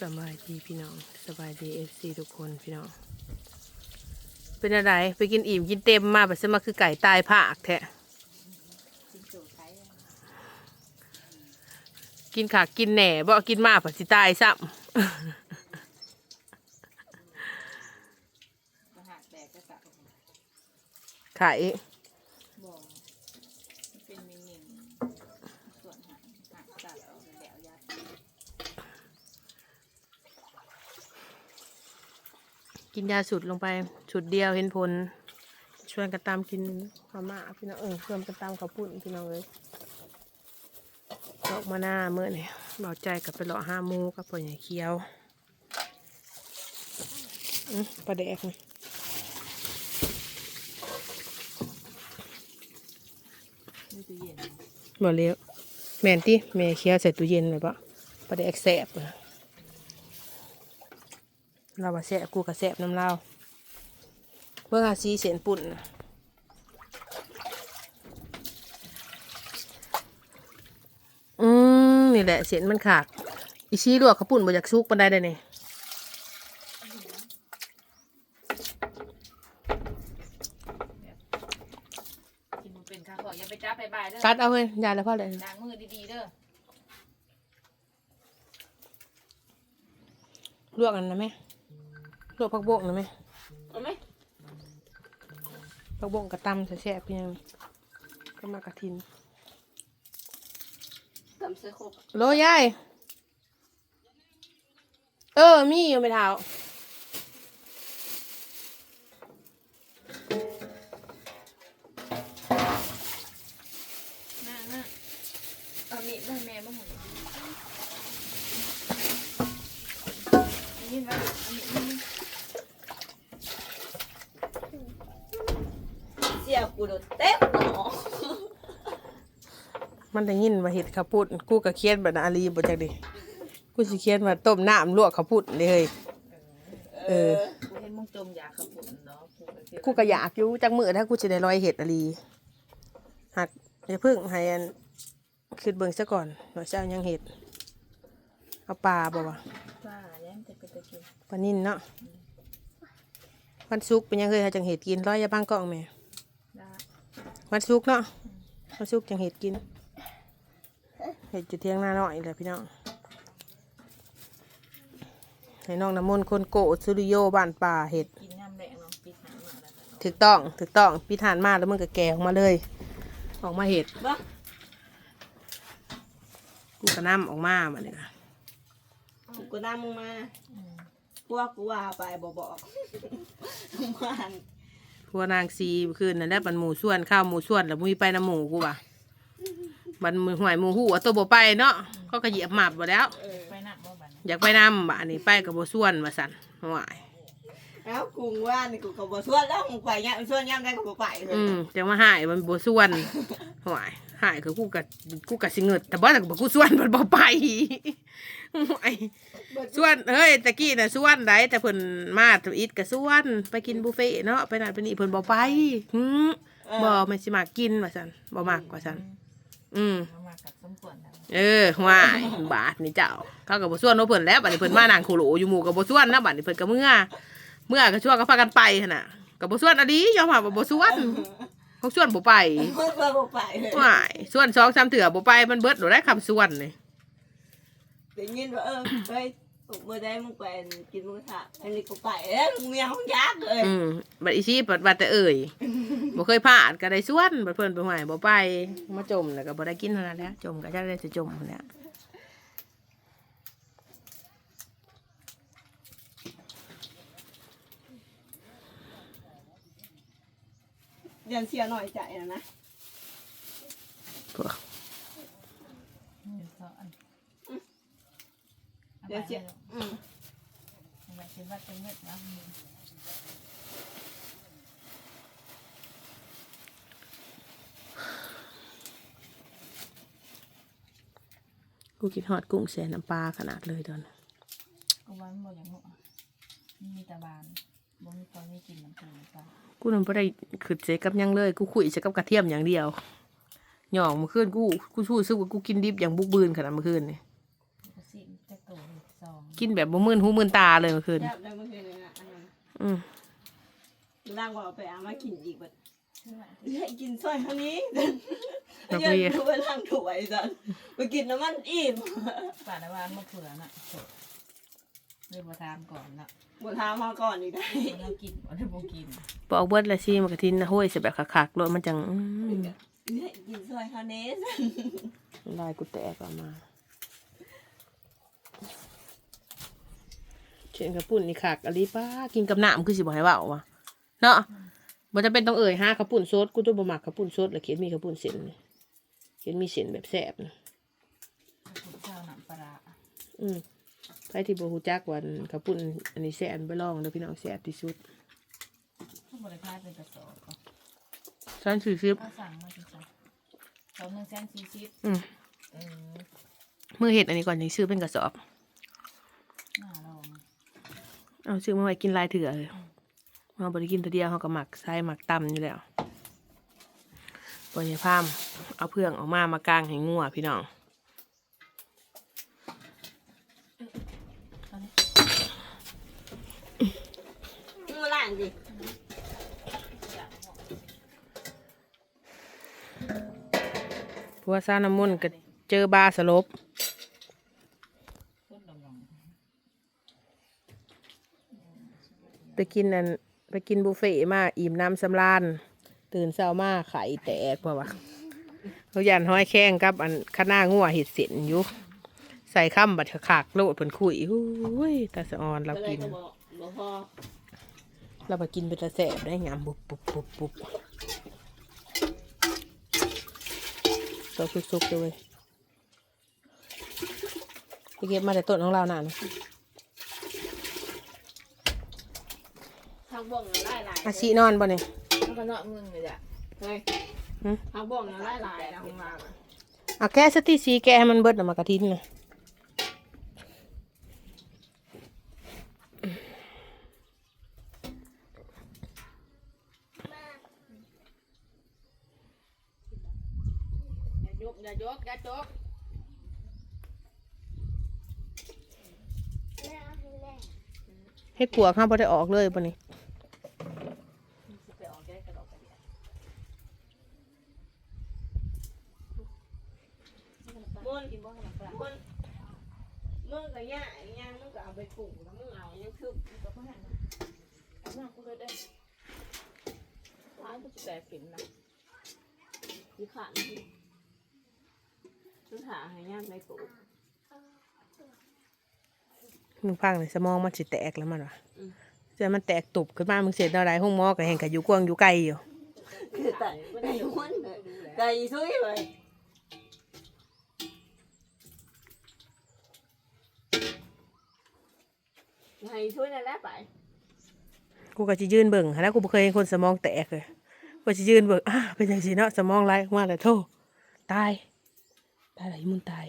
สบายดีพี่น้องสบายดีเอฟซีทุกคนพี่น้อง เป็นอะไรไปกินอิ่มกินเต็มมาแบบสมาคือไก่ตายผากแท้กินขากกินแหน่บ่กินมาผัดสิตายซ้ก็หักแตกก็สักำไข่บ่มันเป็นมินมินส่วนหักหักตัดออกเป็นแหลวยัด กินยาสุดลงไปสุดเดียวเห็นผล ชวนกันตามกินข้าวมาพี่น้องเออชวนกันตามข้าวปุ้นพี่น้องเลยดอกมาหน้าเมื่อนี่เบาใจกับไปเลาะห้ามูกับปล่อยใหญ่เคี้ยวอื้อปลาแดกนี่นี่ตู้เย็นบ่เลี้ยวแม่นติแม่เคี้ยวใส่ตู้เย็นเลยปะปลาแดกแสบ เราว่าแสบกูกับแสบน้ำเราเมื่ออาซีเสียนปุ่นน่ะอืมนี่แหละเสียนมันขาดอีซีลวกข้าวปุ่นบ่อยากซุกปันได้เลยนี่กินมันเป็นข้าวขออย่าไปจับไปบายเด้อกัดเอาเฮ้ยยาแล้วพ่อเลยล้างมือดีๆเด้อลวกกันนะแม่ ลวกผักบงนะแม่เอาไหมผักบงกระตำแซ่บๆเพียงก็มากระทินทำเสื้อครบโลยายเออมีอยู่ไม่เท้า หน้าหน้าเอามีดมาให้แม่บ้างหมดนี่ว่าเอามีดมาเสียกูโดนเต็มหนอ มันได้ยินว่าเห็ดข้าวปุ้นกูก็เคียนแบบอาลีบ่จักดิกูสิเคียนว่าต้มน้ำลวกข้าวปุ้นเลยเฮ้ยเออกูเห็นมึงจมยาขับปุ่นเนาะกูก็เสียกูก็อยากอยู่จักมือถ้ากูจะได้ลอยเห็ดอาลีหักอย่าเพิ่งให้อันคิดเบิ่งซะก่อนว่าจะเอาหยังเห็ดเอาปลาบ่วะว่าแล้วมันจะเป็นตะกินปลานิ่นเนาะวันซุกร์เป็นยังเคยหาจังเห็ดกินร้อยอยาบางกล้องแม่ได้วันซุกร์เนาะวันซุกร์จังเห็ดกิน เห็ดจะเที่ยงหน้าหน่อยเลยพี่น้องให้น้องน้ำมนต์คนโกะสุริโยบ้านป่าเห็ดกินน้ำแดงเนาะปีหางมาแล้วกันถูกต้องถูกต้องพี่ทานมาแล้วมึงก็แกะออกมาเลย ออกมาเห็ดบ้ากูกระน้ำออกมาบัดนี้ค่ะกูก็นำมึงมาพวกกูว่าไปบอกบอกมันพัวนางซีคืนนั่นแหละบันหมูส่วนข้าวหมูส่วนแล้วมุยไปน้ำหมูกูว่ะ บันมือหวยหมูหูเอาตัวบ่ไปเนาะก็กระเหยียบหมับบ่แล้ว ไปหนักบ่บัดนี้อยากไปนำบ่อันนี้ไปกับบ่ส่วนว่าสั่นหวายแล้วกูว่านี่กูก็บอกชวนแล้วมึงไปเนี่ยชวนย่ำได้กูก็ไปเลยอืมจังว่าหายมันบ่ส่วนหวายหายคือกูกะกูกะสิเงิดแต่บ่แต่ก็บ่กูส่วนมันบ่ไปหวายส่วนเฮ้ยตะกี้น่ะส่วนได้แต่เพิ่นมาตัวอิดก็ส่วนไปกินบุฟเฟ่ต์เนาะไปนั่นไปนี่เพิ่นบ่ไปหืมบ่แม่นสิมากินว่าซั่นบ่มักว่าซั่น อืมมามากับสมควรแล้วเออว่ายบาทนี่เจ้าเขากับบ่ส่วนเนาะเพิ่นแล้วบัดนี้เพิ่นมานางโคโหลอยู่หมู่กับบ่ส่วนนะบัดนี้เพิ่นก็เมื่อ เมื่อก็ชั่วก็พากันไปหั่นน่ะกับบ่ส่วนอะดียอมรับว่าบ่ส่วนเขาส่วนบ่ไปมึงก็บอกไปเลยว่ายส่วน2 3เถื่อบ่ไปมันเบิดโดได้คำส่วนนี่ได้ยินว่าเออเฮ้ยเมื่อได้มึงไปกินมึงค่ะอันนี้กูไปแล้วมึงยังยากเลยอืมบัดอีซีบัดบัดแต่เอ่ย บ่เคยพลาดก็ได้ส่วนบัดเพิ่นไปหวยบ่ไปมาจมแล้วก็บ่ได้กินเท่านั้นแหละจมก็จักได้สิจมพุ่นแหละยันเสียหน่อยใจนะนะพวกนี่ก็อันยันเสียอืมมาคิดว่าเป็นเม็ดนะ กูคิดฮอดกุ้งแสนน้ำปลาขนาดเลยตอนนี้กูว่ามันบ่อย่างหัวมีตาบานบ่มีตอนนี้กินน้ำปูน้ำปลากูนั่นบ่ได้ขึ้นเสกับหยังเลย กูคุยเสกับกระเทียมอย่างเดียวหย่องเมื่อคืนกูกูชู้ซึกว่ากูกินดิบอย่างบุกบืนขนาดเมื่อคืนนี่ก็สิแต่โตสองกินแบบบ่มื่นหูมื่นตาเลยเมื่อคืนแซ่บได้เมื่อคืนเลยนะอันนั้นอืมร่างว่าเอาไปเอามากินอีกบัด ใช่ไหมให้กินซอยเท่านี้แบบยัเวียงดูไปล่างถูไอ้สันไปกินน้ำมันอิ่มป่าดาวานมะเขือน่ะสดเลยมาทานก่อนน่ะบนทางมาก่อนอีกได้มันเรากินบ่ได้บ่กินบอกเบิดละสิมันกะทินนะห้วยสิแบบคักๆรถมันจังอืมให้กินซอยเท่านี้สันลายกูแตกออกมาเช่นกับปุ่นนี่คักอะลีป้ากินกับน้ำคือสิบ่ให้เว้าวะเนาะ บ่จะเป็นต้องเอ่ยห้าข้าวปุ่นสดกูตัวบ่มักข้าวปุ่นสดแล้วเขียนมีข้าวปุ่นเส้นนี่เขียนมีเส้นแบบแซ่บนะถูกเจ้าหนังปลาร้าอืมใครที่บ่ฮู้จักวันข้าวปุ่นอันนี้แซ่บไปลองเด้อพี่น้องแซ่บที่สุดเขาบริการเป็นกระสอบก็ช้อนสี่สิบเขาสั่งมาสิจ้ะสองหนึ่งแสนสี่สิบอืมเออเมื่อเห็ดอันนี้ก่อนยังซื้อเป็นกระสอบหน้าลองเอาซื้อมาไว้กินหลายเถื่อเลย มาบริกินตัวเดียวเขาก็หมักใส่หมักตำอยู่แล้วปล่อยพามเอาเพื่องออกมามากางให้งัวพี่น้องตอนนี้มึงมาล่างดิเพราะว่าซ่าน้ำมันต์ก็เจอบาสลบต้นดองไปกินนั่น ไปกินบุฟเฟ่มาอิ่มน้ำสำราญตื่นเช้ามาไข่แตกเพราะว่าเขายันห้อยแข้งกับ อันข้าหน้างัวเห็ดเสียนอยู่ใส่ข้ามบัดขากโลดเพิ่นคุยอุ้ยตาสะออนเรากิน เราไปกินเป็นตะแสบได้งามบุบบุบบุบบุบตัวสุกๆเลยไปเก็บมาแต่ต้นของเราน่ะนะ ทางบ่งน่ะไล่หลายอาชีนอนบ่เนี่ยมันก็เนาะมึงเลยจ้ะเฮ้ยทางบ่งน่ะไล่หลายนะของเราน่ะเอาแค่สติสีแกะให้มันเบิดน่ะมากระทินนะอย่ายกอย่ายกอย่ายกเฮ็ดปวกข้าบ่ได้ออกเลยบ่เนี่ย สิไปออกได้กระดอกกระเดียด มุนกินบ่ขนมปลามุนมึงก็ย่าย่างมึงก็เอาไปปลูกแล้วมึงเอายังคือก็บ่หันนะเอาหน้ากูเลยได้ร้านก็จะแตกปิ่นนะยี่ขาดนี่มึงหาให้ย่างไปปลูกมึงฟังเลยสมองมันสิแตกแล้วมันวะจะมันแตกตุบขึ้นมา มึงเสร็จอะไรห้องหมอก็เห็นกับอยู่กวางอยู่ไกลอยู่คือไก่ม้วนเลยไก่ซุยเลย ไก่ซุยนั่นแหละไปกูก็จะยืนเบิ่งหั้นนะกูบ่เคยเห็นคนสมองแตกเลยกูจะยืนเบิ่งอะเป็นจังซี่เนาะสมองไหลออกมาแล้วโทษตายตายไหลมุนตาย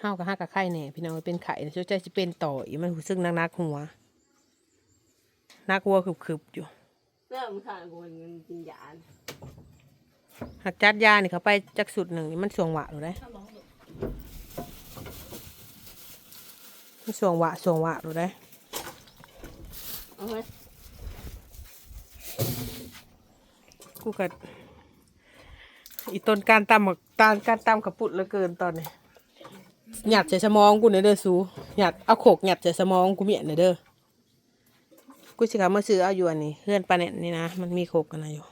เฮากับห้ากับไข่แหน่พี่น้องเป็นไข่ช่วยใจสิเป็นต่ออีกมันรู้สึกนักๆหัวนักหัวคึบๆอยู่เริ่มขาดคนกินยาหักจัดยานี่เขาไปจักสุดหนึ่งนี่มันสวงหวะหรือไดถ้ามองดู มัน สวงหวะสวงหวะหรือไดเอาไว้กูกัดอีต้นการตำกับตานการตำกับปุดเหลือเกินตอนนี้หยัดใส่สมองกูเนี่ยเด้อสูหยัดเอาโขกหยัดใส่สมองกูเมียนเนี่ยเด้อกูสิขามาซื้อเอาอยู่อันนี้เพื่อนปลาเน็ตนี่นะมันมีโขกกันนะอยู่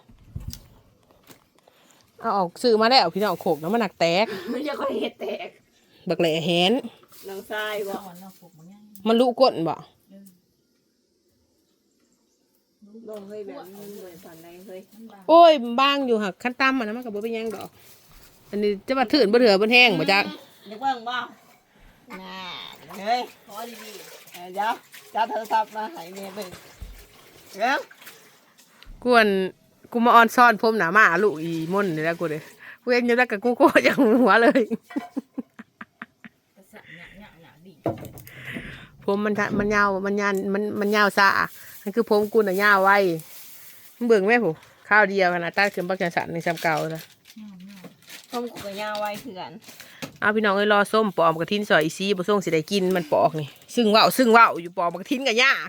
เอาออกซื้อมาแล้วพี่น้องเอาโขกแล้วมันหนักแตกไม่ใช่คนเห็ดแตก บักแหล่แหนน้องทรายบเอาอกอ่อนเอาปลูกมันยังมันลุก้นบ่บอกเฮ้ยแบบนี้มันเหมือนฝันในเฮ้ยมันบางโอ้ยบางอยู่หักขั้นต่ำมันนะมันก็บ่เป็นหยังดอก อันนี้จะมาถื่นบ่เถื่อบ่แห้งบ่จักเดี๋ยวเพิ่งบ้าน่าเฮ้ยขอดีเดี๋ยวจะโทรศัพท์มาให้เมียเบิ่งเดี๋ยวกวนกูมาออนซ่อนผมหนามาลูกอีม่นนี่แหล้วกูเด้กูเห็นอยู่แล้วกับกูโคตรอย่างหัวเลย ผมมันทะมันยาวมันยานมันมันยาวซะนั่นคือผมกูน่ะยาวไว้มึงเบิ่งแม่ผู้ข้าวเดียวขนาดตัดขึ้นบักจังสันในซ้ำเก่านะเงาเงาโอ้ส้มกูก็ย่าไว้คือกันเอาพี่น้องเอ้ยรอส้มปอมกระทินซอยอีซีบ่ส่งสิได้กินมันปอกนี่ซึ่งเว้าซึ่งเว้าอยู่ปอมกระทินก็ยาก